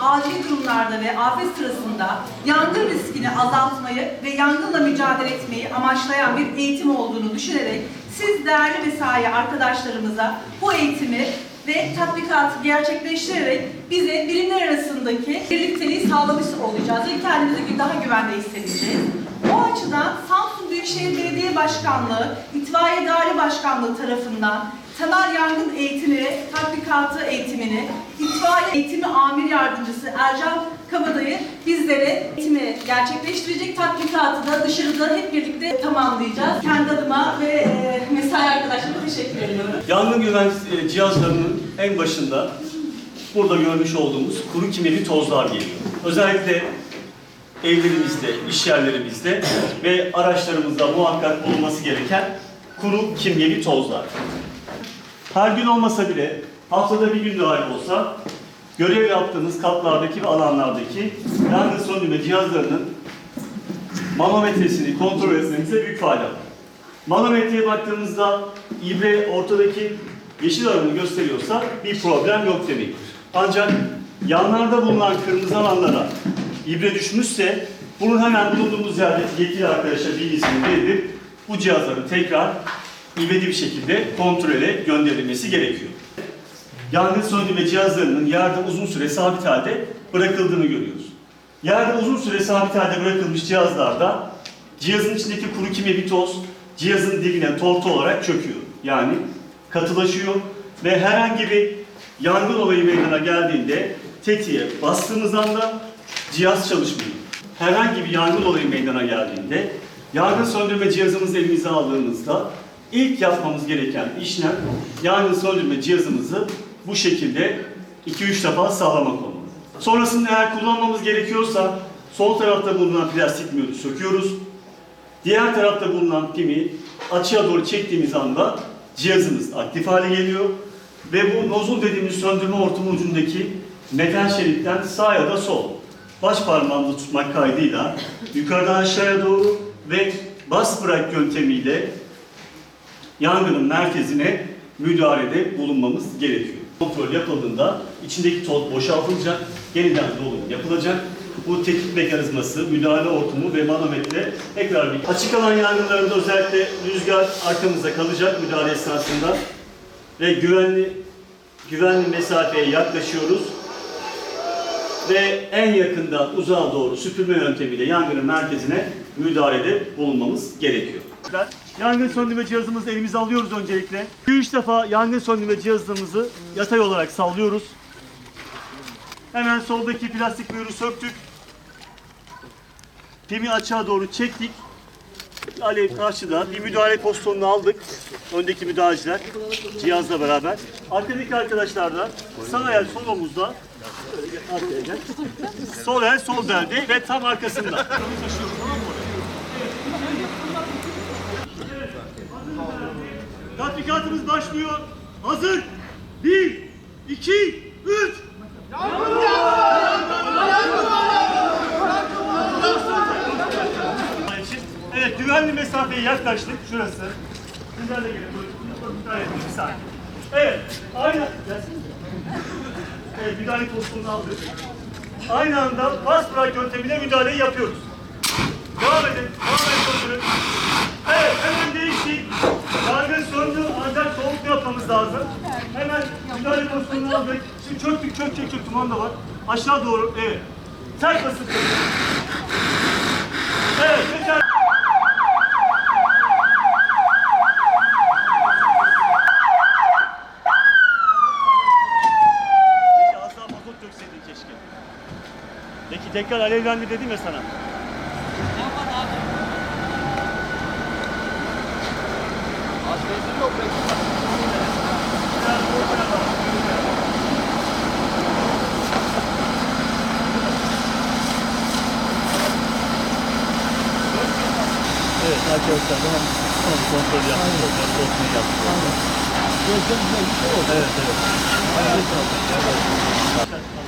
acil durumlarda ve afet sırasında yangın riskini azaltmayı ve yangınla mücadele etmeyi amaçlayan bir eğitim olduğunu düşünerek siz değerli mesai arkadaşlarımıza bu eğitimi ve tatbikatı gerçekleştirerek bize birimler arasındaki birlikteliği sağlamış olacağız ve kendimizi daha güvende hissedeceğiz. O açıdan Samsun Büyükşehir Belediye Başkanlığı, İtfaiye Daire Başkanlığı tarafından temel yangın eğitimi, tatbikatı eğitimini, itfaiye eğitimi amir yardımcısı Ercan Kabadayı bizlere eğitimi gerçekleştirecek tatbikatı da dışarıda hep birlikte tamamlayacağız. Kendi adıma ve e, mesai arkadaşlarıma teşekkür ediyorum. Yangın güven e, cihazlarının en başında burada görmüş olduğumuz kuru kimyeli tozlar geliyor. Özellikle evlerimizde, iş yerlerimizde ve araçlarımızda muhakkak bulunması gereken kuru kimyeli tozlar. Her gün olmasa bile haftada bir gün dahi olsa görev yaptığınız katlardaki ve alanlardaki yangın söndürme cihazlarının manometresini kontrol etmenize büyük fayda var. Manometreye baktığımızda ibre ortadaki yeşil alanı gösteriyorsa bir problem yok demektir. Ancak yanlarda bulunan kırmızı alanlara ibre düşmüşse bunun hemen bulunduğumuz yerde yetkili arkadaşa bilgisini verip bu cihazların tekrar ivedi bir şekilde kontrole gönderilmesi gerekiyor. Yangın söndürme cihazlarının yerde uzun süre sabit halde bırakıldığını görüyoruz. Yerde uzun süre sabit halde bırakılmış cihazlarda cihazın içindeki kuru kimyevi toz cihazın dibine tortu olarak çöküyor. Yani katılaşıyor ve herhangi bir yangın olayı meydana geldiğinde tetiğe bastığımız anda cihaz çalışmıyor. Herhangi bir yangın olayı meydana geldiğinde yangın söndürme cihazımızı elimize aldığımızda ilk yapmamız gereken işlem yangın söndürme cihazımızı bu şekilde 2-3 defa sağlamak olmalı. Sonrasında eğer kullanmamız gerekiyorsa sol tarafta bulunan plastik mühürü söküyoruz. Diğer tarafta bulunan pimi açığa doğru çektiğimiz anda cihazımız aktif hale geliyor. Ve bu nozul dediğimiz söndürme hortumu ucundaki metal şeritten sağ ya da sol baş parmağımızı tutmak kaydıyla yukarıdan aşağıya doğru ve bas bırak yöntemiyle yangının merkezine müdahalede bulunmamız gerekiyor. Kontrol yapıldığında içindeki toz boşaltılacak, yeniden dolum yapılacak. Bu tetkik mekanizması, müdahale ortamı ve manometre tekrar bir açık alan yangınlarında özellikle rüzgar arkamızda kalacak müdahale esnasında ve güvenli güvenli mesafeye yaklaşıyoruz ve en yakından uzağa doğru süpürme yöntemiyle yangının merkezine müdahalede bulunmamız gerekiyor. Yangın söndürme cihazımızı elimize alıyoruz öncelikle. 2-3 defa yangın söndürme cihazımızı yatay olarak sallıyoruz. Hemen soldaki plastik mühürü söktük. Pimi açığa doğru çektik. Alev karşıda bir müdahale pozisyonunu aldık. Öndeki müdahaleciler cihazla beraber. Arkadaki arkadaşlar da sağ el sol omuzda. Sol el sol belde ve tam arkasında. Tatbikatımız başlıyor. Hazır. Bir, iki, üç. için. Evet, mesafeye yaklaştık. Şurası. Sizlerle gelin. Buyurun. Müdahale edin. Bir saniye. Evet, aynı. Gelsinize. Evet, müdahale pozisyonunu aldık. Aynı anda bas bırak yöntemiyle müdahaleyi yapıyoruz. Devam edin. Devam edin. kontrolü. Evet, hemen değiştik. Yangın söndü ancak soğuk yapmamız lazım. Hemen müdahale pozisyonunu aldık. Şimdi çöktük, çök, çök, çök. Da var. Aşağı doğru, evet. Sert basın. Evet, tekrar alevlendi dedim ya sana. Evet arkadaşlar hemen son kontrol yaptık. Kontrol yaptık. Evet evet.